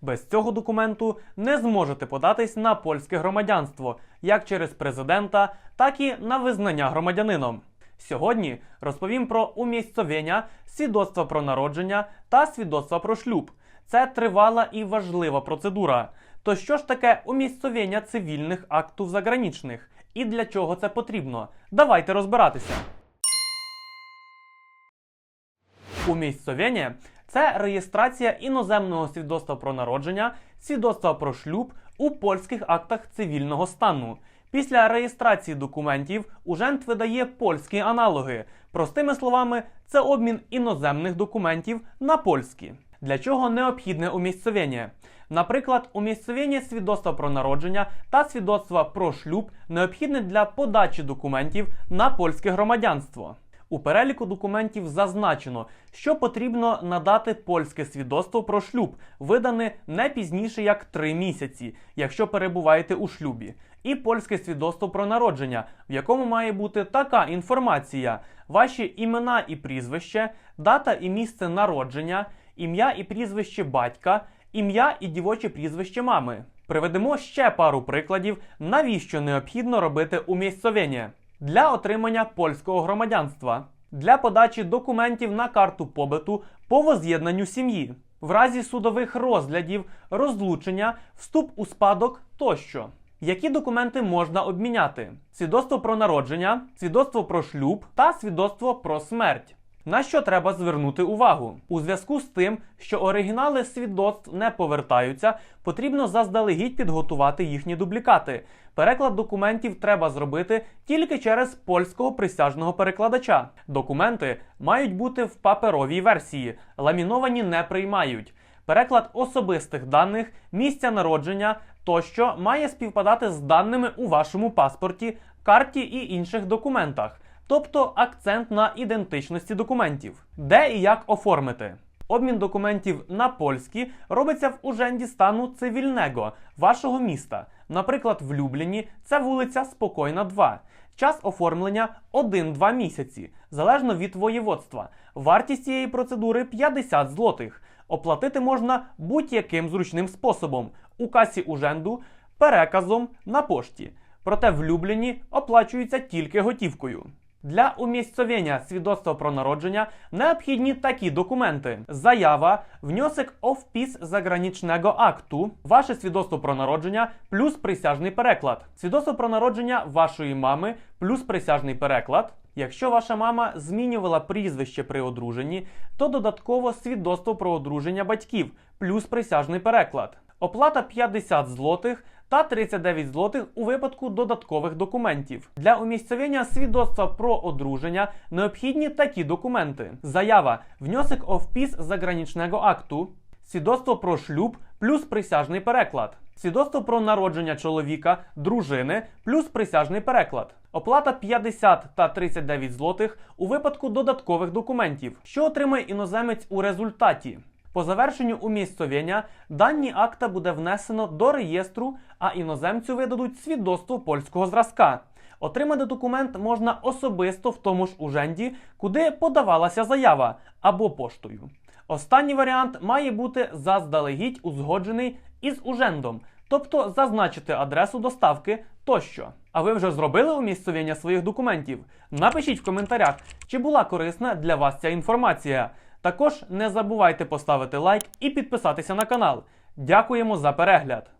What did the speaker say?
Без цього документу не зможете податись на польське громадянство як через президента, так і на визнання громадянином. Сьогодні розповім про умісцовення, свідоцтва про народження та свідоцтва про шлюб. Це тривала і важлива процедура. То що ж таке умісцовення цивільних актів заграничних і для чого це потрібно? Давайте розбиратися. Умісцовення – це реєстрація іноземного свідоцтва про народження, свідоцтва про шлюб у польських актах цивільного стану. Після реєстрації документів ужент видає польські аналоги. Простими словами, це обмін іноземних документів на польські. Для чого необхідне умісцевення? Наприклад, умісцевення свідоцтва про народження та свідоцтва про шлюб необхідне для подачі документів на польське громадянство. У переліку документів зазначено, що потрібно надати польське свідоцтво про шлюб, видане не пізніше як 3 місяці, якщо перебуваєте у шлюбі, і польське свідоцтво про народження, в якому має бути така інформація: ваші імена і прізвище, дата і місце народження, ім'я і прізвище батька, ім'я і дівоче прізвище мами. Приведемо ще пару прикладів, навіщо необхідно робити умісцовення для отримання польського громадянства, для подачі документів на карту побиту по воз'єднанню сім'ї, в разі судових розглядів, розлучення, вступ у спадок тощо. Які документи можна обміняти? Свідоцтво про народження, свідоцтво про шлюб та свідоцтво про смерть. На що треба звернути увагу? У зв'язку з тим, що оригінали свідоцтв не повертаються, потрібно заздалегідь підготувати їхні дублікати. Переклад документів треба зробити тільки через польського присяжного перекладача. Документи мають бути в паперовій версії, ламіновані не приймають. Переклад особистих даних, місця народження тощо має співпадати з даними у вашому паспорті, карті і інших документах тобто акцент на ідентичності документів. Де і як оформити? Обмін документів на польські робиться в уженді стану цивільного вашого міста. Наприклад, в Любліні це вулиця Спокойна 2. Час оформлення 1-2 місяці, залежно від воєводства. Вартість цієї процедури 50 злотих. Оплатити можна будь-яким зручним способом у касі уженду, переказом на пошті. Проте в Любліні оплачується тільки готівкою. Для умісцовення свідоцтва про народження необхідні такі документи: заява, внесок о впис заграничного акту, ваше свідоцтво про народження плюс присяжний переклад, свідоцтво про народження вашої мами плюс присяжний переклад. Якщо ваша мама змінювала прізвище при одруженні, то додатково свідоцтво про одруження батьків плюс присяжний переклад. Оплата 50 злотих та 39 злотих у випадку додаткових документів. Для умісцевення свідоцтва про одруження необхідні такі документи: заява, внесок о впис заграничного акту, свідоцтво про шлюб плюс присяжний переклад, свідоцтво про народження чоловіка, дружини плюс присяжний переклад. Оплата 50 та 39 злотих у випадку додаткових документів, що отримає іноземець у результаті. По завершенню умісцовення дані акта буде внесено до реєстру, а іноземцю видадуть свідоцтво польського зразка. Отримати документ можна особисто в тому ж уженді, куди подавалася заява, або поштою. Останній варіант має бути заздалегідь узгоджений із ужендом, тобто зазначити адресу доставки тощо. А ви вже зробили умісцовення своїх документів? Напишіть в коментарях, чи була корисна для вас ця інформація. Також не забувайте поставити лайк і підписатися на канал. Дякуємо за перегляд!